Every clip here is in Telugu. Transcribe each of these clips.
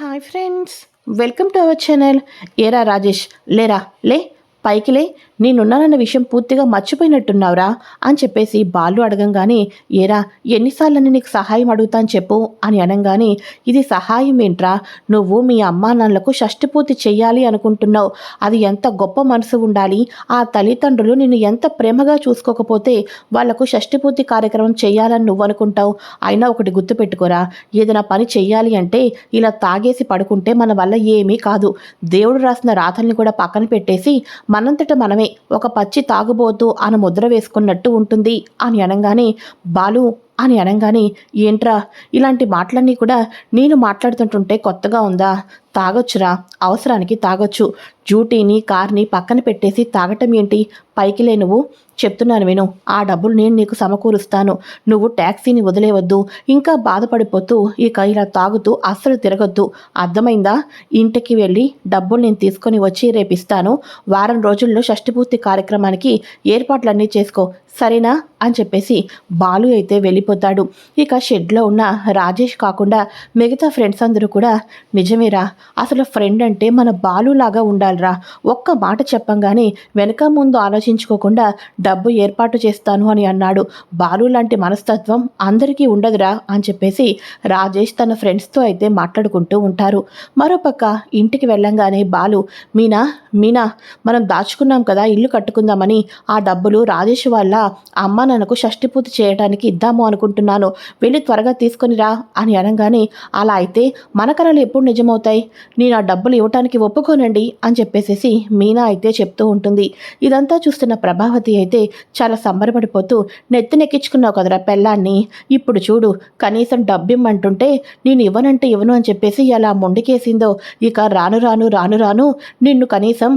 Hi friends welcome to our channel ఏరా రాజేష్ లేరా లే పైకిలే నేనున్నానన్న విషయం పూర్తిగా మర్చిపోయినట్టున్నావురా అని చెప్పేసి బాలు అడగంగానే ఏరా ఎన్నిసార్లని నీకు సహాయం అడుగుతాను చెప్పు అని అనగానే ఇది సహాయం ఏంట్రా నువ్వు మీ అమ్మా నాన్నలకు షష్టిపూర్తి చెయ్యాలి అనుకుంటున్నావు. అది ఎంత గొప్ప మనసు ఉండాలి. ఆ తల్లిదండ్రులు నిన్ను ఎంత ప్రేమగా చూసుకోకపోతే వాళ్ళకు షష్టిపూర్తి కార్యక్రమం చేయాలని నువ్వు అనుకుంటావు. అయినా ఒకటి గుర్తుపెట్టుకోరా ఏదైనా పని చెయ్యాలి అంటే ఇలా తాగేసి పడుకుంటే మన వల్ల ఏమీ కాదు. దేవుడు రాసిన రాతల్ని కూడా పక్కన పెట్టేసి మనంతట మనమే ఒక పచ్చి తాగుబోతు అని ముద్ర వేసుకున్నట్టు ఉంటుంది అని అనగానే బాలు అని అనగానే ఏంట్రా? ఇలాంటి మాటలన్నీ కూడా నేను మాట్లాడుతుంటుంటే కొత్తగా ఉందా? తాగొచ్చురా అవసరానికి తాగొచ్చు. డ్యూటీని కార్ని పక్కన పెట్టేసి తాగటం ఏంటి? పైకిలే నువ్వు. చెప్తున్నాను విను. ఆ డబ్బులు నేను నీకు సమకూరుస్తాను. నువ్వు ట్యాక్సీని వదిలేవద్దు. ఇంకా బాధపడిపోతూ ఇక ఇలా తాగుతూ అస్సలు తిరగొద్దు. అర్థమైందా? ఇంటికి వెళ్ళి డబ్బులు నేను తీసుకొని వచ్చి రేపిస్తాను వారం రోజుల్లో షష్టిపూర్తి కార్యక్రమానికి ఏర్పాట్లన్నీ చేసుకో. సరేనా? అని చెప్పేసి బాలు అయితే వెళ్ళిపోతాడు. ఇక షెడ్లో ఉన్న రాజేష్ కాకుండా మిగతా ఫ్రెండ్స్ అందరూ కూడా నిజమేరా అసలు ఫ్రెండ్ అంటే మన బాలులాగా ఉండాలిరా. ఒక్క మాట చెప్పంగానే వెనక ముందు ఆలోచించుకోకుండా డబ్బు ఏర్పాటు చేస్తాను అని అన్నాడు. బాలు లాంటి మనస్తత్వం అందరికీ ఉండదురా అని చెప్పేసి రాజేష్ తన ఫ్రెండ్స్తో అయితే మాట్లాడుకుంటూ ఉంటారు. మరోపక్క ఇంటికి వెళ్ళంగానే బాలు మీనా మీనా మనం దాచుకున్నాం కదా ఇల్లు కట్టుకుందామని ఆ డబ్బులు రాజేష్ వాళ్ళ అమ్మ నాన్నకు షష్టిపూర్తి చేయడానికి ఇద్దాము అనుకుంటున్నాను. వెళ్ళి త్వరగా తీసుకునిరా అని అనగానే అలా అయితే మన కళలు ఎప్పుడు నిజమవుతాయి? నేను ఆ డబ్బులు ఇవ్వటానికి ఒప్పుకోనండి అని చెప్పేసేసి మీనా అయితే చెప్తూ ఉంటుంది. ఇదంతా చూస్తున్న ప్రభావతి అయితే చాలా సంబరపడిపోతూ నెత్తినెక్కించుకున్నావు కదరా పెళ్ళాన్ని ఇప్పుడు చూడు కనీసం డబ్బిమ్మంటుంటే నేను ఇవ్వనంటే ఇవ్వను అని చెప్పేసి ఎలా మొండికేసిందో ఇక రాను రాను రాను రాను నిన్ను కనీసం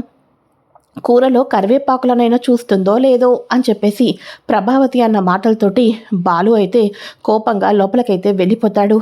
కూరలో కరివేపాకులనైనా చూస్తుందో లేదో అని చెప్పేసి ప్రభావతి అన్న మాటలతోటి బాలు అయితే కోపంగా లోపలికైతే వెళ్ళిపోతాడు.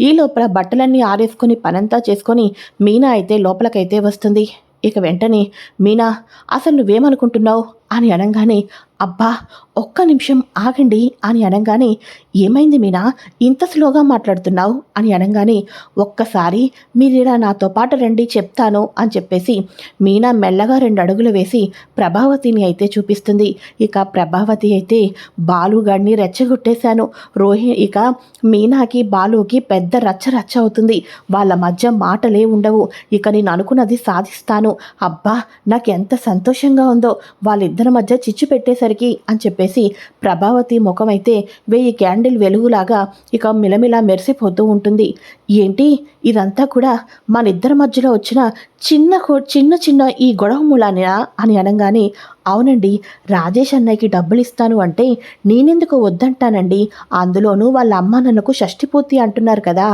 ఈ లోపల బట్టలన్నీ ఆరేసుకొని పనంతా చేసుకొని మీనా అయితే లోపలికైతే వస్తుంది. ఇక వెంటనే మీనా అసలు నువ్వేమనుకుంటున్నావు? అని అనగానే అబ్బా ఒక్క నిమిషం ఆగండి అని అనగానే ఏమైంది మీనా? ఇంత స్లోగా మాట్లాడుతున్నావు అని అనగానే ఒక్కసారి మీరిలా నాతో పాటు రండి చెప్తాను అని చెప్పేసి మీనా మెల్లగా రెండు అడుగులు వేసి ప్రభావతిని అయితే చూపిస్తుంది. ఇక ప్రభావతి అయితే బాలుగాడిని రెచ్చగొట్టేశాను. రోహి ఇక మీనాకి బాలుకి పెద్ద రచ్చ రచ్చ అవుతుంది. వాళ్ళ మధ్య మాటలే ఉండవు. ఇక నేను అనుకున్నది సాధిస్తాను. అబ్బా నాకు ఎంత సంతోషంగా ఉందో. వాళ్ళ ఇద్దరి మధ్య చిచ్చు పెట్టేసరికి అని చెప్పేసి ప్రభావతి ముఖం అయితే వెయ్యి క్యాండిల్ వెలుగులాగా ఇక మిలమిలా మెరిసిపోతూ ఉంటుంది. ఏంటి? ఇదంతా కూడా మన ఇద్దరి మధ్యలో వచ్చిన చిన్న చిన్న చిన్న ఈ గొడవ మూలానా అని అనగానే అవునండి రాజేష్ అన్నయ్యకి డబ్బులు ఇస్తాను అంటే నేనెందుకు వద్దంటానండి. అందులోనూ వాళ్ళ అమ్మ నన్నకు షష్టిపూర్తి అంటున్నారు కదా.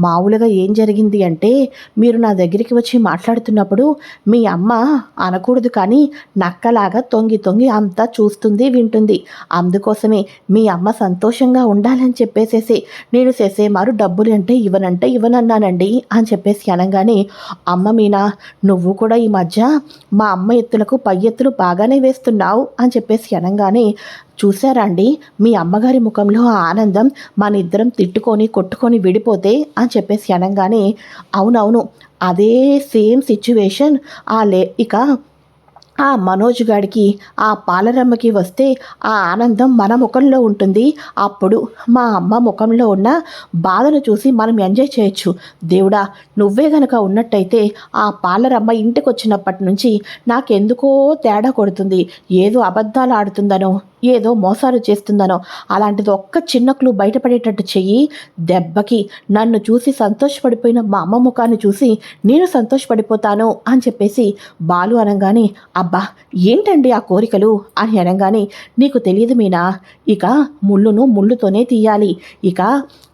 మామూలుగా ఏం జరిగింది అంటే మీరు నా దగ్గరికి వచ్చి మాట్లాడుతున్నప్పుడు మీ అమ్మ అనకూడదు కానీ నక్కలాగా తొంగి తొంగి అంతా చూస్తుంది వింటుంది. అందుకోసమే మీ అమ్మ సంతోషంగా ఉండాలని చెప్పేసేసి నేను చేసేమారు డబ్బులు అంటే ఇవ్వనంటే ఇవ్వనన్నానండి అని చెప్పేసి అనగానే అమ్మ మీనా నువ్వు కూడా ఈ మధ్య మా అమ్మ ఎత్తులకు పై ఎత్తులు బాగానే వేస్తున్నావు అని చెప్పేసి అనగానే చూసారా అండి మీ అమ్మగారి ముఖంలో ఆ ఆనందం మన ఇద్దరం తిట్టుకొని కొట్టుకొని విడిపోతే? అని చెప్పేసి అనగానే అవునవును అదే సేమ్ సిచ్యువేషన్ ఆ లే ఇక ఆ మనోజ్ గాడికి ఆ పాలరమ్మకి వస్తే ఆ ఆనందం మన ముఖంలో ఉంటుంది. అప్పుడు మా అమ్మ ముఖంలో ఉన్న బాధను చూసి మనం ఎంజాయ్ చేయొచ్చు. దేవుడా నువ్వే గనక ఉన్నట్టయితే ఆ పాలరమ్మ ఇంటికి వచ్చినప్పటి నుంచి నాకెందుకో తేడా కొడుతుంది. ఏదో అబద్ధాలు ఆడుతుందనో. ఏదో మోసాలు చేస్తుందనో అలాంటిది ఒక్క చిన్న క్లూ బయటపడేటట్టు చెయ్యి. దెబ్బకి నన్ను చూసి సంతోషపడిపోయిన మా అమ్మ ముఖాన్ని చూసి నేను సంతోషపడిపోతాను అని చెప్పేసి బాలు అనగానే అబ్బా ఏంటండి ఆ కోరికలు? అని అనగానే నీకు తెలియదు మీనా ఇక ముళ్ళును ముళ్ళుతోనే తీయాలి. ఇక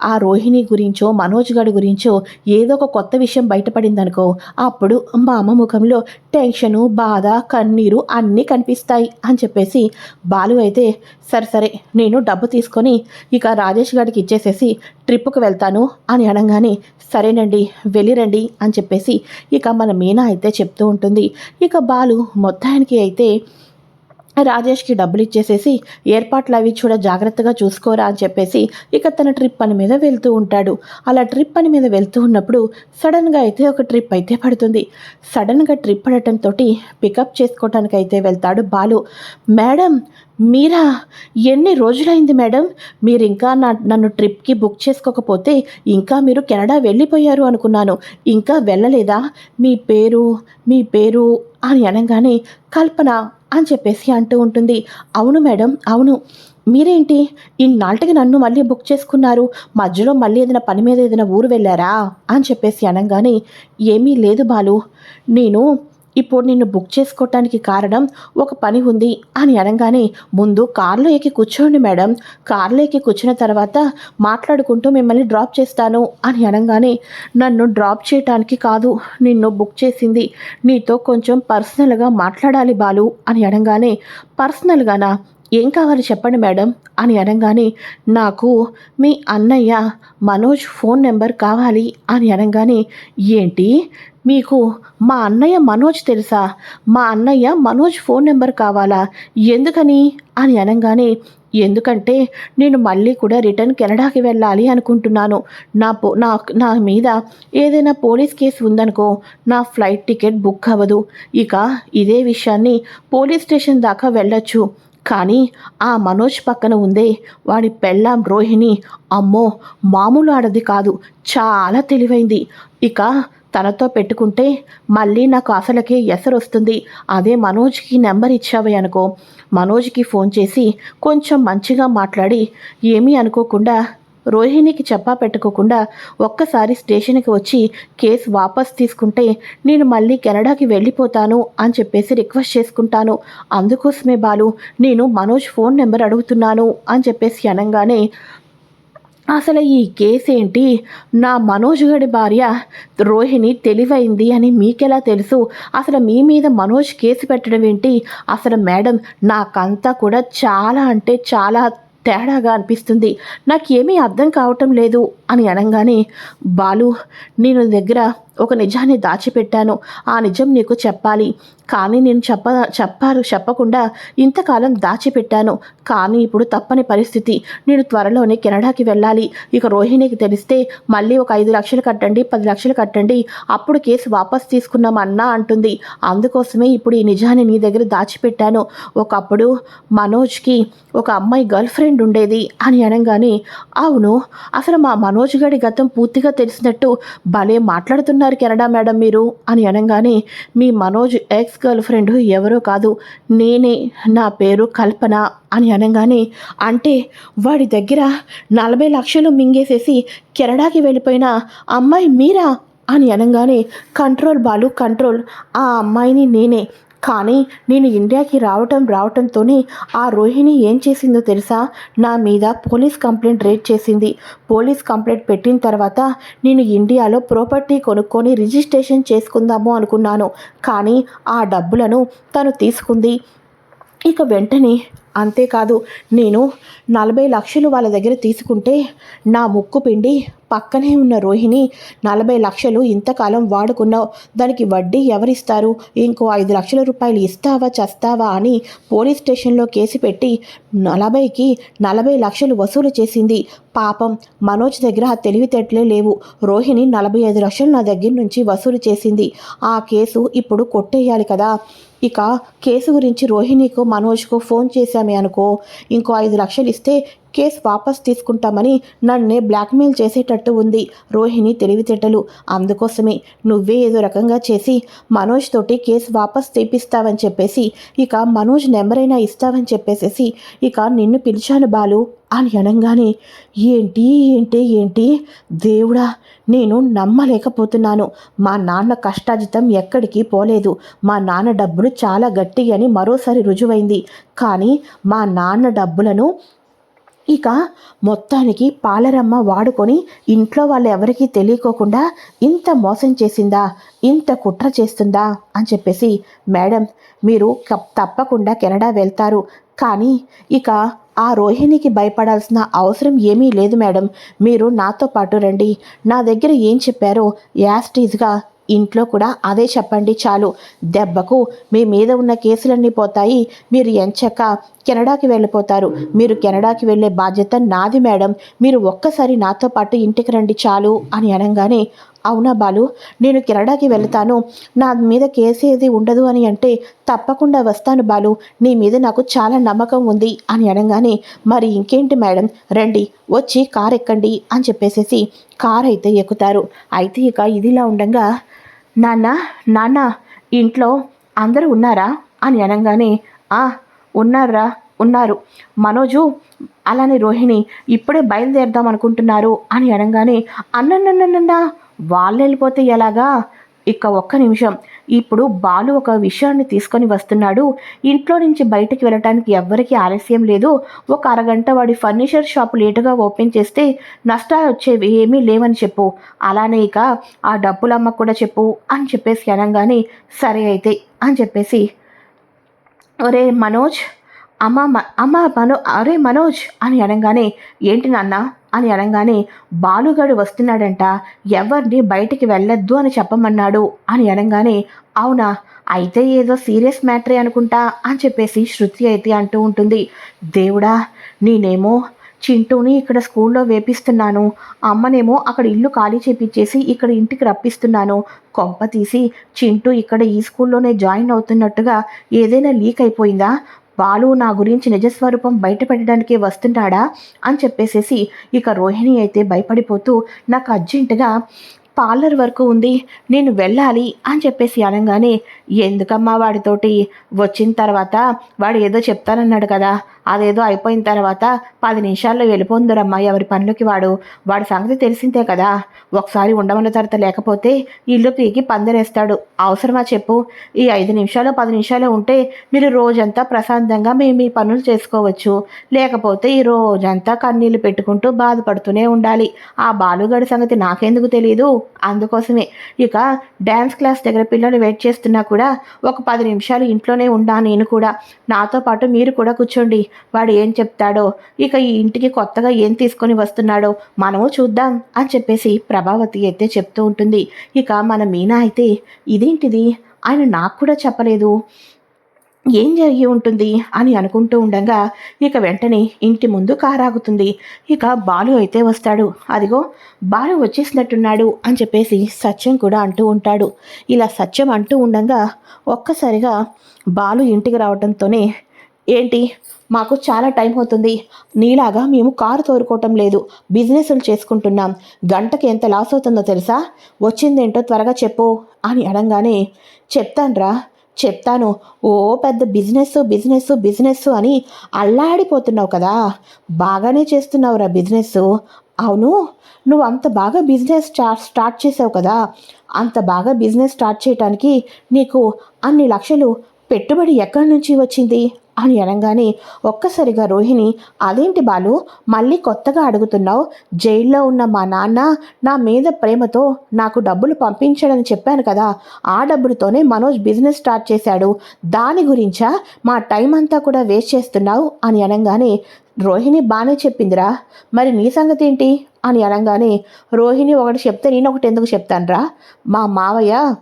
ఆ రోహిణి గురించో మనోజ్ గడి గురించో ఏదో ఒక కొత్త విషయం బయటపడిందనుకో అప్పుడు మా అమ్మ ముఖంలో టెన్షను బాధ కన్నీరు అన్నీ కనిపిస్తాయి అని చెప్పేసి బాలు అయితే సరే సరే నేను డబ్బు తీసుకొని ఇక రాజేష్ గారికి ఇచ్చేసేసి ట్రిప్పుకు వెళ్తాను అని అనగానే సరేనండి వెళ్ళిరండి అని చెప్పేసి ఇక మన మీనా అయితే చెప్తూ ఉంటుంది. ఇక బాలు మొత్తానికి అయితే రాజేష్కి డబ్బులు ఇచ్చేసేసి ఏర్పాట్లు అవి చూడ జాగ్రత్తగా చూసుకోరా అని చెప్పేసి ఇక తన ట్రిప్ పని మీద వెళ్తూ ఉంటాడు. అలా ట్రిప్ పని మీద వెళ్తూ ఉన్నప్పుడు సడన్గా అయితే ఒక ట్రిప్ అయితే పడుతుంది. సడన్గా ట్రిప్ పడటంతో పికప్ చేసుకోవటానికి అయితే వెళ్తాడు బాలు. మేడం మీరా ఎన్ని రోజులైంది మేడం? మీరు ఇంకా నా నన్ను ట్రిప్కి బుక్ చేసుకోకపోతే ఇంకా మీరు కెనడా వెళ్ళిపోయారు అనుకున్నాను. ఇంకా వెళ్ళలేదా? మీ పేరు మీ పేరు అని అనగానే కల్పన అని చెప్పేసి అంటూ ఉంటుంది. అవును మేడం అవును. మీరేంటి? ఇన్నాళ్ళకి నన్ను మళ్ళీ బుక్ చేసుకున్నారు. మధ్యలో మళ్ళీ ఏదైనా పని మీద ఏదైనా ఊరు వెళ్ళారా? అని చెప్పేసి అనగానే ఏమీ లేదు బాలు. నేను ఇప్పుడు నిన్ను బుక్ చేసుకోవటానికి కారణం ఒక పని ఉంది అని అనగానే ముందు కార్లో ఎక్కి కూర్చోండి మేడం. కార్లో ఎక్కి కూర్చున్న తర్వాత మాట్లాడుకుంటూ మిమ్మల్ని డ్రాప్ చేస్తాను అని అనగానే నన్ను డ్రాప్ చేయటానికి కాదు నిన్ను బుక్ చేసింది. నీతో కొంచెం పర్సనల్గా మాట్లాడాలి బాలు అని అనగానే పర్సనల్గానా? ఏం కావాలి చెప్పండి మేడం అని అనగానే నాకు మీ అన్నయ్య మనోజ్ ఫోన్ నెంబర్ కావాలి అని అనగానే ఏంటి? మీకు మా అన్నయ్య మనోజ్ తెలుసా? మా అన్నయ్య మనోజ్ ఫోన్ నెంబర్ కావాలా? ఎందుకని? అని అనగానే ఎందుకంటే నేను మళ్ళీ కూడా రిటర్న్ కెనడాకి వెళ్ళాలి అనుకుంటున్నాను. నా పో నా నా మీద ఏదైనా పోలీస్ కేసు ఉందనుకో నా ఫ్లైట్ టికెట్ బుక్ అవ్వదు. ఇక ఇదే విషయాన్ని పోలీస్ స్టేషన్ దాకా వెళ్ళొచ్చు. కానీ ఆ మనోజ్ పక్కన ఉందే వాడి పెళ్ళాం రోహిణి. అమ్మో మామూలు ఆడది కాదు. చాలా తెలివైంది. ఇక తనతో పెట్టుకుంటే మళ్ళీ నాకు అసలకే ఎసరు వస్తుంది. అదే మనోజ్కి నెంబర్ ఇచ్చావే అనుకో. మనోజ్కి ఫోన్ చేసి కొంచెం మంచిగా మాట్లాడి ఏమీ అనుకోకుండా రోహిణికి చెప్పా పెట్టుకోకుండా ఒక్కసారి స్టేషన్కి వచ్చి కేసు వాపస్ తీసుకుంటే నేను మళ్ళీ కెనడాకి వెళ్ళిపోతాను అని చెప్పేసి రిక్వెస్ట్ చేసుకుంటాను. అందుకోసమే బాలు నేను మనోజ్ ఫోన్ నెంబర్ అడుగుతున్నాను అని చెప్పేసి అనగానే అసలు ఈ కేసు ఏంటి నా మనోజ్ గడి భార్య రోహిణి తెలివైంది అని మీకెలా తెలుసు? అసలు మీ మీద మనోజ్ కేసు పెట్టడం ఏంటి? అసలు మేడం నాకంతా కూడా చాలా అంటే చాలా తేడాగా అనిపిస్తుంది. నాకేమీ అర్థం కావటం లేదు అని అనగానే బాలు నేను దగ్గర ఒక నిజాన్ని దాచిపెట్టాను. ఆ నిజం నీకు చెప్పాలి. కానీ నేను చెప్ప చెప్పారు చెప్పకుండా ఇంతకాలం దాచిపెట్టాను. కానీ ఇప్పుడు తప్పని పరిస్థితి. నేను త్వరలోనే కెనడాకి వెళ్ళాలి. ఇక రోహిణికి తెలిస్తే మళ్ళీ ఒక ఐదు లక్షలు కట్టండి పది లక్షలు కట్టండి. అప్పుడు కేసు వాపస్ తీసుకున్నామన్నా అంటుంది. అందుకోసమే ఇప్పుడు ఈ నిజాన్ని నీ దగ్గర దాచిపెట్టాను. ఒకప్పుడు మనోజ్కి ఒక అమ్మాయి గర్ల్ ఫ్రెండ్ ఉండేది అని అనగానే అవును అసలు మా మనోజ్ గడి గతం పూర్తిగా తెలిసినట్టు భలే మాట్లాడుతున్నారు కెనడా మేడం మీరు అని అనగానే మీ మనోజ్ ఎక్స్ గర్ల్ ఫ్రెండ్ ఎవరో కాదు నేనే నా పేరు కల్పన అని అనగానే అంటే వాడి దగ్గర నలభై లక్షలు మింగేసేసి కెనడాకి వెళ్ళిపోయిన అమ్మాయి మీరా అని అనగానే కంట్రోల్ బాలు కంట్రోల్ ఆ అమ్మాయిని నేనే కానీ నేను ఇండియాకి రావటం రావటంతోనే ఆ రోహిణి ఏం చేసిందో తెలుసా? నా మీద పోలీస్ కంప్లైంట్ రేట్ చేసింది. పోలీస్ కంప్లైంట్ పెట్టిన తర్వాత నేను ఇండియాలో ప్రాపర్టీ కొనుక్కొని రిజిస్ట్రేషన్ చేసుకుందాము అనుకున్నాను. కానీ ఆ డబ్బులను తను తీసుకుంది. ఇక వెంటనే అంతేకాదు నేను నలభై లక్షలు వాళ్ళ దగ్గర తీసుకుంటే నా ముక్కు పిండి పక్కనే ఉన్న రోహిణి నలభై లక్షలు ఇంతకాలం వాడుకున్నావు. దానికి వడ్డీ ఎవరిస్తారు? ఇంకో ఐదు లక్షల రూపాయలు ఇస్తావా చస్తావా అని పోలీస్ స్టేషన్లో కేసు పెట్టి నలభైకి నలభై లక్షలు వసూలు చేసింది. పాపం మనోజ్ దగ్గర ఆ తెలివితేటలే లేవు. రోహిణి నలభై ఐదు లక్షలు నా దగ్గర నుంచి వసూలు చేసింది. ఆ కేసు ఇప్పుడు కొట్టేయాలి కదా. ఇక కేసు గురించి రోహిణికు మనోజ్కు ఫోన్ చేశామే అనుకో ఇంకో ఐదు లక్షలు ఇస్తే కేసు వాపస్ తీసుకుంటామని నన్నే బ్లాక్మెయిల్ చేసేటట్టు ఉంది. రోహిణి తెలివితేటలు. అందుకోసమే నువ్వే ఏదో రకంగా చేసి మనోజ్ తోటి కేసు వాపస్ తీపిస్తావని చెప్పేసి ఇక మనోజ్ నెంబర్ అయినా ఇస్తావని చెప్పేసేసి ఇక నిన్ను పిలిచాను బాలు అని అనగానే ఏంటి ఏంటి ఏంటి? దేవుడా నేను నమ్మలేకపోతున్నాను. మా నాన్న కష్టాజితం ఎక్కడికి పోలేదు. మా నాన్న డబ్బులు చాలా గట్టి అని మరోసారి రుజువైంది. కానీ మా నాన్న డబ్బులను ఇక మొత్తానికి పాలరమ్మ వాడుకొని ఇంట్లో వాళ్ళు ఎవరికీ తెలియకోకుండా ఇంత మోసం చేసిందా? ఇంత కుట్ర చేస్తుందా? అని చెప్పేసి మేడం మీరు తప్పకుండా కెనడా వెళ్తారు. కానీ ఇక ఆ రోహిణికి భయపడాల్సిన అవసరం ఏమీ లేదు మేడం. మీరు నాతో పాటు రండి. నా దగ్గర ఏం చెప్పారో యాస్టీజ్గా ఇంట్లో కూడా అదే చెప్పండి చాలు. దెబ్బకు మీ మీద ఉన్న కేసులన్నీ పోతాయి. మీరు ఎంచక కెనడాకి వెళ్ళిపోతారు. మీరు కెనడాకి వెళ్ళే బాధ్యత నాది మేడం. మీరు ఒక్కసారి నాతో పాటు ఇంటికి రండి చాలు అని అనగానే అవునా బాలు నేను కెనడాకి వెళ్తాను. నా మీద కేసు ఏది ఉండదు అని అంటే తప్పకుండా వస్తాను బాలు. నీ మీద నాకు చాలా నమ్మకం ఉంది అని అనగానే మరి ఇంకేంటి మేడం? రండి వచ్చి కార్ ఎక్కండి అని చెప్పేసేసి కార్ అయితే ఎక్కుతారు. అయితే ఇక ఇదిలా ఉండగా నాన్న నాన్న ఇంట్లో అందరూ ఉన్నారా? అని అనగానే ఆ ఉన్నారా ఉన్నారు. మనోజు అలానే రోహిణి ఇప్పుడే బయలుదేరదాం అనుకుంటున్నారు అని అనగానే అన్నన్నన్నన్న వాళ్ళు వెళ్ళిపోతే ఎలాగా? ఇక ఒక్క నిమిషం. ఇప్పుడు బాలు ఒక విషయాన్ని తీసుకొని వస్తున్నాడు. ఇంట్లో నుంచి బయటకు వెళ్ళటానికి ఎవ్వరికీ ఆలస్యం లేదు. ఒక అరగంట వాడి ఫర్నిచర్ షాప్ లేటుగా ఓపెన్ చేస్తే నష్టాలు వచ్చేవి ఏమీ లేవని చెప్పు. అలానే ఇక ఆ డబ్బులమ్మ కూడా చెప్పు అని చెప్పేసి అనగానే సరే అయితే అని చెప్పేసి ఒరే మనోజ్ అమ్మ అమ్మ మనో అరే మనోజ్ అని అనగానే ఏంటి నాన్న? అని అనగానే బాలుగాడు వస్తున్నాడంట ఎవరిని బయటికి వెళ్ళొద్దు అని చెప్పమన్నాడు అని అనగానే అవునా అయితే ఏదో సీరియస్ మ్యాటరే అనుకుంటా అని చెప్పేసి శృతి అయితే అంటూ ఉంటుంది. దేవుడా నేనేమో చింటూని ఇక్కడ స్కూల్లో వేపిస్తున్నాను అమ్మనేమో అక్కడ ఇల్లు ఖాళీ చేపించేసి ఇక్కడ ఇంటికి రప్పిస్తున్నాను. కొంప తీసి చింటూ ఇక్కడ ఈ స్కూల్లోనే జాయిన్ అవుతున్నట్టుగా ఏదైనా లీక్ అయిపోయిందా? బాలు నా గురించి నిజస్వరూపం బయట పెట్టడానికే వస్తున్నాడా అని చెప్పేసేసి ఇక రోహిణి అయితే భయపడిపోతూ నాకు అర్జెంటుగా పార్లర్ వరకు ఉంది నేను వెళ్ళాలి అని చెప్పేసి అనగానే ఎందుకమ్మా వాడితోటి? వచ్చిన తర్వాత వాడు ఏదో చెప్తానన్నాడు కదా అదేదో అయిపోయిన తర్వాత పది నిమిషాల్లో వెళ్ళిపోందురమ్మా ఎవరి పనులకి వాడు వాడి సంగతి తెలిసిందే కదా ఒకసారి ఉండమన్న తర్వాత లేకపోతే ఇల్లు పీకి పందరేస్తాడు అవసరమా చెప్పు ఈ ఐదు నిమిషాలు పది నిమిషాలు ఉంటే మీరు రోజంతా ప్రశాంతంగా మేము మీ పనులు చేసుకోవచ్చు లేకపోతే ఈ రోజంతా కన్నీళ్ళు పెట్టుకుంటూ బాధపడుతూనే ఉండాలి ఆ బాలుగడి సంగతి నాకెందుకు తెలియదు అందుకోసమే. ఇక డ్యాన్స్ క్లాస్ దగ్గర పిల్లలు వెయిట్ చేస్తున్నా కూడా ఒక పది నిమిషాలు ఇంట్లోనే ఉండా నేను కూడా. నాతో పాటు మీరు కూడా కూర్చోండి. వాడు ఏం చెప్తాడో? ఇక ఈ ఇంటికి కొత్తగా ఏం తీసుకొని వస్తున్నాడో మనము చూద్దాం అని చెప్పేసి ప్రభావతి అయితే చెప్తూ ఉంటుంది. ఇక మన మీనా అయితే ఇదేంటిది? ఆయన నాకు కూడా చెప్పలేదు. ఏం జరిగి ఉంటుంది అని అనుకుంటూ ఉండగా ఇక వెంటనే ఇంటి ముందు కారాగుతుంది. ఇక బాలు అయితే వస్తాడు. అదిగో బాలు వచ్చేసినట్టున్నాడు అని చెప్పేసి సత్యం కూడా అంటూ ఉంటాడు. ఇలా సత్యం అంటూ ఉండగా ఒక్కసారిగా బాలు ఇంటికి రావడంతోనే ఏంటి మాకు చాలా టైం అవుతుంది. నీలాగా మేము కారు తోరుకోవటం లేదు. బిజినెస్లు చేసుకుంటున్నాం. గంటకి ఎంత లాస్ అవుతుందో తెలుసా? వచ్చిందేంటో త్వరగా చెప్పు అని అనగానే చెప్తాన్రా. చెప్తాను. ఓ పెద్ద బిజినెస్ బిజినెస్ బిజినెస్ అని అల్లాడిపోతున్నావు కదా. బాగానే చేస్తున్నావురా బిజినెస్. అవును నువ్వు అంత బాగా బిజినెస్ స్టార్ట్ స్టార్ట్ చేసావు కదా. అంత బాగా బిజినెస్ స్టార్ట్ చేయడానికి నీకు అన్ని లక్షలు పెట్టుబడి ఎక్కడి నుంచి వచ్చింది? అని అనగానే ఒక్కసారిగా రోహిణి అదేంటి బాలు మళ్ళీ కొత్తగా అడుగుతున్నావు? జైల్లో ఉన్న మా నాన్న నా మీద ప్రేమతో నాకు డబ్బులు పంపించాడని చెప్పాను కదా ఆ డబ్బులతోనే మనోజ్ బిజినెస్ స్టార్ట్ చేశాడు. దాని గురించా? మా టైం అంతా కూడా వేస్ట్ చేస్తున్నావు? అని అనగానే రోహిణి బాగానే చెప్పిందిరా. మరి నీ సంగతి ఏంటి? అని అనగానే రోహిణి ఒకటి చెప్తే నేను ఒకటి ఎందుకు చెప్తానురా? మా మావయ్య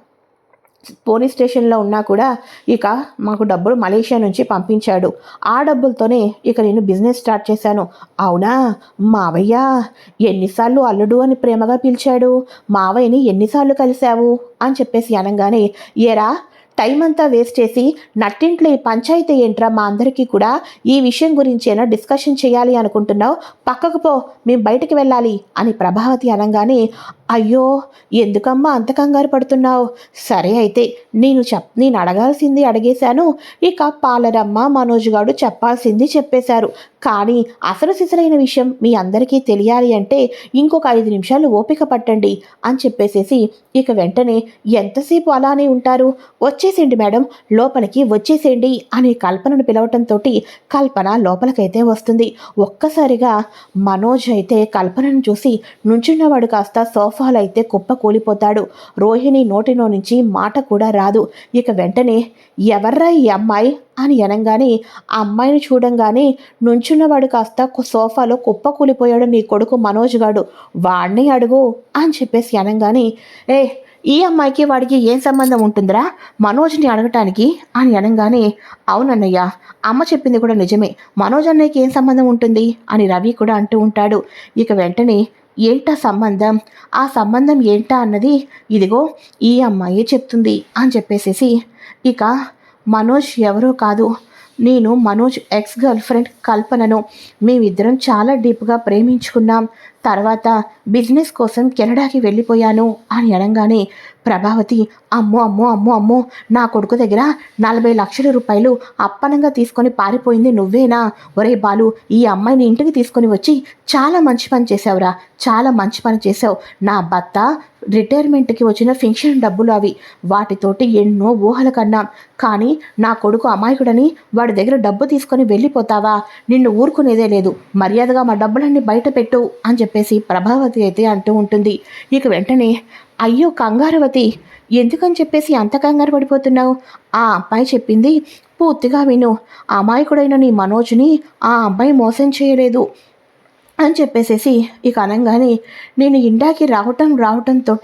పోలీస్ స్టేషన్లో ఉన్నా కూడా ఇక మాకు డబ్బులు మలేషియా నుంచి పంపించాడు. ఆ డబ్బులతోనే ఇక నేను బిజినెస్ స్టార్ట్ చేశాను. అవునా? మావయ్య ఎన్నిసార్లు అల్లుడు అని ప్రేమగా పిలిచాడు. మావయ్యని ఎన్నిసార్లు కలిశావు? అని చెప్పేసి అనగానే ఏరా టైం అంతా వేస్ట్ చేసి నట్టింట్లో ఈ పంచాయతీ ఏంట్రా మా అందరికీ కూడా? ఈ విషయం గురించేనా డిస్కషన్ చేయాలి అనుకుంటున్నావు? పక్కకు పో మేము బయటికి వెళ్ళాలి అని ప్రభావతి అనగానే అయ్యో ఎందుకమ్మా అంత కంగారు పడుతున్నావు? సరే అయితే నేను చెప్ నేను అడగాల్సింది అడిగేశాను. ఇక పాలరమ్మ మనోజ్ గారు చెప్పాల్సింది చెప్పేశారు. కానీ అసలు సిసలైన విషయం మీ అందరికీ తెలియాలి అంటే ఇంకొక ఐదు నిమిషాలు ఓపిక పట్టండి అని చెప్పేసేసి ఇక వెంటనే ఎంతసేపు అలానే ఉంటారు? వచ్చేసేయండి మేడం లోపలికి వచ్చేసేయండి అని కల్పనను పిలవటంతో కల్పన లోపలికైతే వస్తుంది. ఒక్కసారిగా మనోజ్ అయితే కల్పనను చూసి నుంచున్నవాడు కాస్త సోఫాలో అయితే కుప్ప కూలిపోతాడు. రోహిణి నోటిలో నుంచి మాట కూడా రాదు. ఇక వెంటనే ఎవర్రా ఈ అమ్మాయి? అని అనగానే ఆ అమ్మాయిని చూడంగానే నుంచున్నవాడు కాస్త సోఫాలో కుప్ప కూలిపోయాడు నీ కొడుకు మనోజ్ గాడు. వాడిని అడుగు అని చెప్పేసి అనగానే ఏ ఈ అమ్మాయికి వాడికి ఏం సంబంధం ఉంటుందిరా? మనోజ్ని అడగటానికి? అని అనగానే అవునన్నయ్య అమ్మ చెప్పింది కూడా నిజమే. మనోజ్ అన్నయ్యకి ఏం సంబంధం ఉంటుంది? అని రవి కూడా అంటూ ఉంటాడు. ఇక వెంటనే ఏంటా సంబంధం? ఆ సంబంధం ఏంటా అన్నది ఇదిగో ఈ అమ్మాయి చెప్తుంది అని చెప్పేసేసి ఇక మనోజ్ ఎవరో కాదు నేను మనోజ్ ఎక్స్ గర్ల్ ఫ్రెండ్ కల్పనను మేమిద్దరం చాలా డీప్గా ప్రేమించుకున్నాం. తర్వాత బిజినెస్ కోసం కెనడాకి వెళ్ళిపోయాను అని అనగానే ప్రభావతి అమ్మో అమ్మో అమ్మో అమ్మో నా కొడుకు దగ్గర నలభై లక్షల రూపాయలు అప్పనంగా తీసుకొని పారిపోయింది నువ్వేనా? ఒరే బాలు ఈ అమ్మాయిని ఇంటికి తీసుకొని వచ్చి చాలా మంచి పని చేసావురా చాలా మంచి పని చేసావు నా భర్త రిటైర్మెంట్కి వచ్చిన ఫింక్షన్ డబ్బులు అవి. వాటితోటి ఎన్నో ఊహలు కన్నాం. కానీ నా కొడుకు అమాయకుడని వాడి దగ్గర డబ్బు తీసుకొని వెళ్ళిపోతావా? నిన్ను ఊరుకునేదే లేదు. మర్యాదగా మా డబ్బులన్నీ బయట పెట్టు అని చెప్పేసి ప్రభావతి అయితే అంటూ ఉంటుంది. ఇక వెంటనే అయ్యో కంగారవతి ఎందుకని చెప్పేసి అంత కంగారు పడిపోతున్నావు? ఆ అబ్బాయి చెప్పింది పూర్తిగా విను. అమాయకుడైన నీ మనోజ్ని ఆ అబ్బాయి మోసం చేయలేదు. అని చెప్పేసేసి ఇక అనగానే నేను ఇండాకి రావటం రావటంతో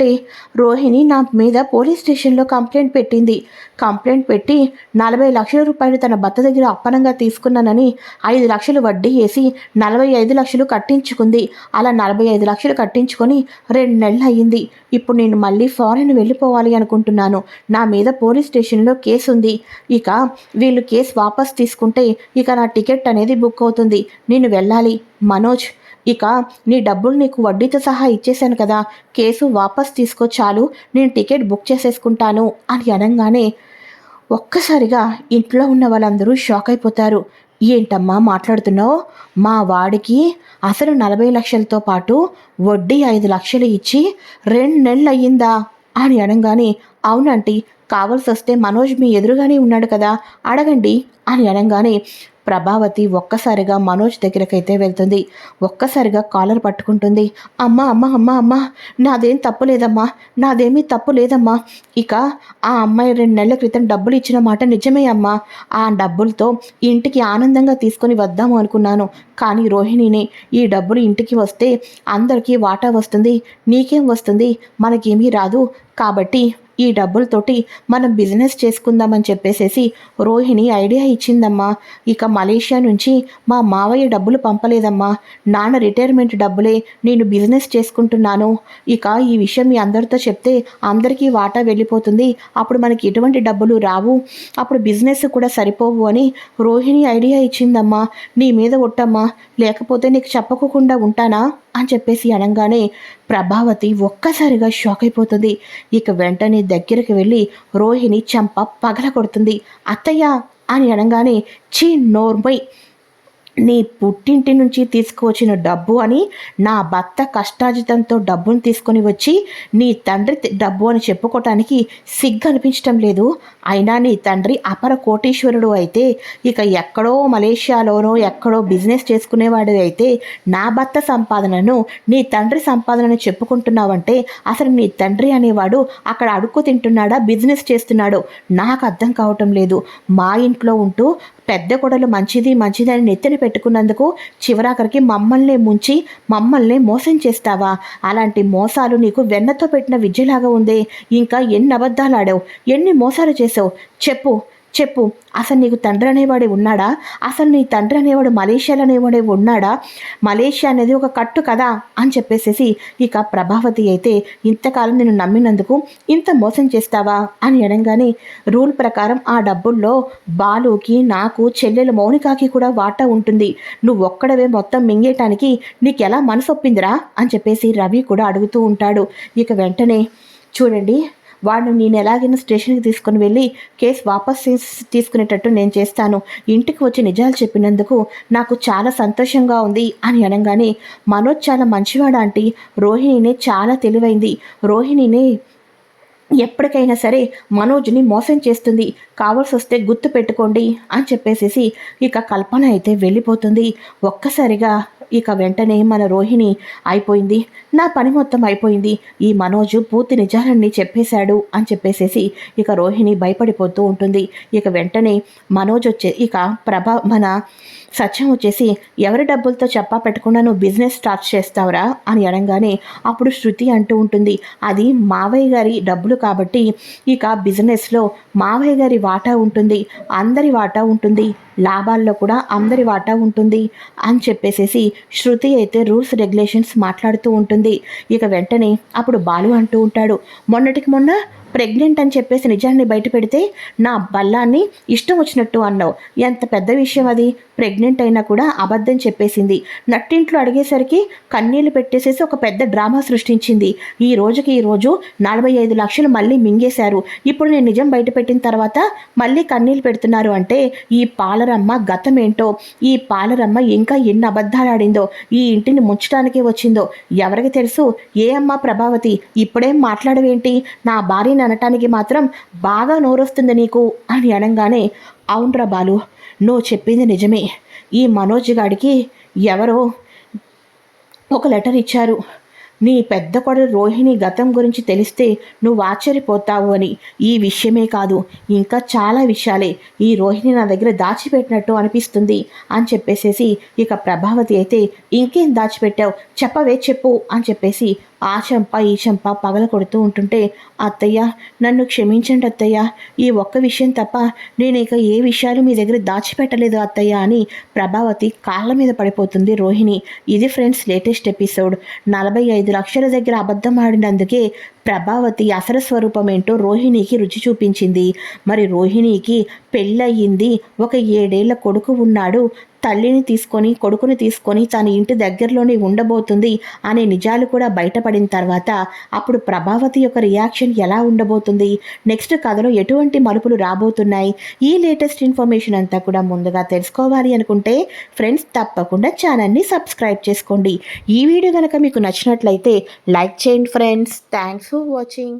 రోహిణి నా మీద పోలీస్ స్టేషన్లో కంప్లైంట్ పెట్టింది. కంప్లైంట్ పెట్టి నలభై లక్షల రూపాయలు తన భర్త దగ్గర అప్పనంగా తీసుకున్నానని ఐదు లక్షలు వడ్డీ వేసి నలభై ఐదు లక్షలు కట్టించుకుంది. అలా నలభై ఐదు లక్షలు కట్టించుకొని రెండు నెలలు అయ్యింది. ఇప్పుడు నేను మళ్ళీ ఫారెన్ వెళ్ళిపోవాలి అనుకుంటున్నాను. నా మీద పోలీస్ స్టేషన్లో కేసు ఉంది. ఇక వీళ్ళు కేసు వాపస్ తీసుకుంటే ఇక నా టికెట్ అనేది బుక్ అవుతుంది. నేను వెళ్ళాలి. మనోజ్ ఇక నీ డబ్బులు నీకు వడ్డీతో సహా ఇచ్చేశాను కదా. కేసు వాపస్ తీసుకో చాలు. నేను టికెట్ బుక్ చేసేసుకుంటాను అని అనగానే ఒక్కసారిగా ఇంట్లో ఉన్న వాళ్ళందరూ షాక్ అయిపోతారు. ఏంటమ్మా మాట్లాడుతున్నావు? మా వాడికి అసలు నలభై లక్షలతో పాటు వడ్డీ ఐదు లక్షలు ఇచ్చి రెండు నెలలు అయ్యిందా? అని అనగానే అవునంటీ కావాల్సి వస్తే మనోజ్ మీ ఎదురుగానే ఉన్నాడు కదా అడగండి అని అనగానే ప్రభావతి ఒక్కసారిగా మనోజ్ దగ్గరకైతే వెళ్తుంది. ఒక్కసారిగా కాలర్ పట్టుకుంటుంది. అమ్మ అమ్మ అమ్మ అమ్మ నాదేం తప్పు లేదమ్మా. నాదేమీ తప్పు లేదమ్మా. ఇక ఆ అమ్మాయి రెండు నెలల క్రితం డబ్బులు ఇచ్చిన మాట నిజమే అమ్మా. ఆ డబ్బులతో ఇంటికి ఆనందంగా తీసుకొని వద్దాము అనుకున్నాను. కానీ రోహిణిని ఈ డబ్బులు ఇంటికి వస్తే అందరికీ వాటా వస్తుంది. నీకేం వస్తుంది? మనకేమీ రాదు. కాబట్టి ఈ డబ్బులతోటి మనం బిజినెస్ చేసుకుందామని చెప్పేసేసి రోహిణి ఐడియా ఇచ్చిందమ్మా. ఇక మలేషియా నుంచి మా మావయ్య డబ్బులు పంపలేదమ్మా. నాన్న రిటైర్మెంట్ డబ్బులే నేను బిజినెస్ చేసుకుంటున్నాను. ఇక ఈ విషయం మీ అందరితో చెప్తే అందరికీ వాటా వెళ్ళిపోతుంది. అప్పుడు మనకి ఎటువంటి డబ్బులు రావు. అప్పుడు బిజినెస్ కూడా సరిపోవు అని రోహిణి ఐడియా ఇచ్చిందమ్మా. నీ మీద ఒట్టమ్మా. లేకపోతే నీకు చెప్పకుండా ఉంటానా? అని చెప్పేసి అనగానే ప్రభావతి ఒక్కసారిగా షాక్ అయిపోతుంది. ఇక వెంటనే దగ్గరికి వెళ్ళి రోహిణి చంప పగల కొడుతుంది అత్తయ్య అని అనగానే చీ నోర్మై నీ పుట్టింటి నుంచి తీసుకువచ్చిన డబ్బు అని నా భర్త కష్టార్జితంతో డబ్బును తీసుకొని వచ్చి నీ తండ్రి డబ్బు అని చెప్పుకోవటానికి సిగ్గు అనిపించటం లేదు. అయినా నీ తండ్రి అపర కోటీశ్వరుడు అయితే ఇక ఎక్కడో మలేషియాలోనో ఎక్కడో బిజినెస్ చేసుకునేవాడు అయితే నా భర్త సంపాదనను నీ తండ్రి సంపాదనను చెప్పుకుంటున్నావంటే అసలు నీ తండ్రి అనేవాడు అక్కడ అడుక్కు తింటున్నాడా బిజినెస్ చేస్తున్నాడు నాకు అర్థం కావటం లేదు. మా ఇంట్లో ఉంటూ పెద్ద కొడలు మంచిది మంచిదని నెత్తిన పెట్టుకున్నందుకు చివరాఖరికి మమ్మల్ని ముంచి మమ్మల్ని మోసం చేస్తావా? అలాంటి మోసాలు నీకు వెన్నతో పెట్టిన విద్యలాగా ఉంది. ఇంకా ఎన్ని అబద్ధాలు ఆడావు? ఎన్ని మోసాలు చేసావు చెప్పు. చెప్పు. అసలు నీకు తండ్రి అనేవాడే ఉన్నాడా? అసలు నీ తండ్రి అనేవాడు మలేషియాలో అనేవాడే ఉన్నాడా? మలేషియా అనేది ఒక కట్టు కదా? అని చెప్పేసేసి ఇక ప్రభావతి అయితే ఇంతకాలం నేను నమ్మినందుకు ఇంత మోసం చేస్తావా? అని అనగానే రూల్ ప్రకారం ఆ డబ్బుల్లో బాలుకి నాకు చెల్లెలు మౌనికాకి కూడా వాటా ఉంటుంది. నువ్వు ఒక్కడవే మొత్తం మింగేయటానికి నీకు ఎలా అని చెప్పేసి రవి కూడా అడుగుతూ ఉంటాడు. ఇక వెంటనే చూడండి వాడిని నేను ఎలాగైనా స్టేషన్కి తీసుకుని వెళ్ళి కేసు వాపస్ తీసుకునేటట్టు నేను చేస్తాను. ఇంటికి వచ్చి నిజాలు చెప్పినందుకు నాకు చాలా సంతోషంగా ఉంది అని అనగానే మనోజ్ చాలా మంచివాడు ఆంటీ? రోహిణినే చాలా తెలివైంది. రోహిణిని ఎప్పటికైనా సరే మనోజ్ని మోసం చేస్తుంది. కావాల్సి వస్తే గుర్తు పెట్టుకోండి అని చెప్పేసేసి ఇక కల్పన అయితే వెళ్ళిపోతుంది. ఒక్కసారిగా ఇక వెంటనే మన రోహిణి అయిపోయింది. నా పని మొత్తం అయిపోయింది. ఈ మనోజు పూర్తి నిజాలన్నీ చెప్పేశాడు అని చెప్పేసేసి ఇక రోహిణి భయపడిపోతూ ఉంటుంది. ఇక వెంటనే మనోజ్ వచ్చే ఇక ప్రభ మన సత్యం వచ్చేసి ఎవరి డబ్బులతో చెప్పా పెట్టకుండా నువ్వు బిజినెస్ స్టార్ట్ చేస్తావురా అని అనగానే అప్పుడు శృతి అంటూ ఉంటుంది అది మావయ్య గారి డబ్బులు కాబట్టి ఇక బిజినెస్లో మావయ్య గారి వాటా ఉంటుంది అందరి వాటా ఉంటుంది లాభాల్లో కూడా అందరి వాటా ఉంటుంది అని చెప్పేసేసి శృతి అయితే రూల్స్ రెగ్యులేషన్స్ మాట్లాడుతూ ఉంటుంది. ఇక వెంటనే అప్పుడు బాలు అంటూ ఉంటాడు మొన్నటికి మొన్న ప్రెగ్నెంట్ అని చెప్పేసి నిజాన్ని బయట పెడితే నా బల్లాన్ని ఇష్టం వచ్చినట్టు అన్నావు. ఎంత పెద్ద విషయం అది. ప్రెగ్నెంట్ అయినా కూడా అబద్ధం చెప్పేసింది. నట్టింట్లో అడిగేసరికి కన్నీళ్ళు పెట్టేసేసి ఒక పెద్ద డ్రామా సృష్టించింది. ఈ రోజుకి ఈ రోజు నలభై ఐదు లక్షలు మళ్ళీ మింగేశారు. ఇప్పుడు నేను నిజం బయట పెట్టిన తర్వాత మళ్ళీ కన్నీళ్ళు పెడుతున్నారు అంటే ఈ పాలరమ్మ గతం ఏంటో ఈ పాలరమ్మ ఇంకా ఎన్ని అబద్ధాలు ఆడిందో? ఈ ఇంటిని ముంచడానికే వచ్చిందో? ఎవరికి తెలుసు? ఏ అమ్మ ప్రభావతి? ఇప్పుడేం మాట్లాడవేంటి? నా భార్యని అనటానికి మాత్రం బాగా నోరొస్తుంది నీకు అని అనగానే అవునరా బాలు నువ్వు చెప్పింది నిజమే. ఈ మనోజ్ గాడికి ఎవరో ఒక లెటర్ ఇచ్చారు. నీ పెద్ద కొడలు రోహిణి గతం గురించి తెలిస్తే నువ్వు ఆశ్చర్యపోతావు అని. ఈ విషయమే కాదు ఇంకా చాలా విషయాలే ఈ రోహిణి నా దగ్గర దాచిపెట్టినట్టు అనిపిస్తుంది అని చెప్పేసేసి ఇక ప్రభావతి అయితే ఇంకేం దాచిపెట్టావు? చెప్పవే చెప్పు అని చెప్పేసి ఆ చెంప ఈ చెంప పగల కొడుతూ ఉంటుంటే అత్తయ్య నన్ను క్షమించండి అత్తయ్య. ఈ ఒక్క విషయం తప్ప నేను ఇక ఏ విషయాలు మీ దగ్గర దాచిపెట్టలేదు అత్తయ్య అని ప్రభావతి కాళ్ళ మీద పడిపోతుంది రోహిణి. ఇది ఫ్రెండ్స్ లేటెస్ట్ ఎపిసోడ్. నలభై ఐదు లక్షల దగ్గర అబద్ధం ఆడినందుకే ప్రభావతి అసలు స్వరూపం ఏంటో రోహిణికి రుచి చూపించింది. మరి రోహిణికి పెళ్ళయింది ఒక ఏడేళ్ళ కొడుకు ఉన్నాడు. తల్లిని తీసుకొని కొడుకుని తీసుకొని తన ఇంటి దగ్గరలోనే ఉండబోతుంది అనే నిజాలు కూడా బయటపడిన తర్వాత అప్పుడు ప్రభావతి యొక్క రియాక్షన్ ఎలా ఉండబోతుంది? నెక్స్ట్ కథలో ఎటువంటి మలుపులు రాబోతున్నాయి? ఈ లేటెస్ట్ ఇన్ఫర్మేషన్ అంతా కూడా ముందుగా తెలుసుకోవాలి అనుకుంటే ఫ్రెండ్స్ తప్పకుండా ఛానల్ని సబ్స్క్రైబ్ చేసుకోండి. ఈ వీడియో కనుక మీకు నచ్చినట్లయితే లైక్ చేయండి ఫ్రెండ్స్. Thanks for watching.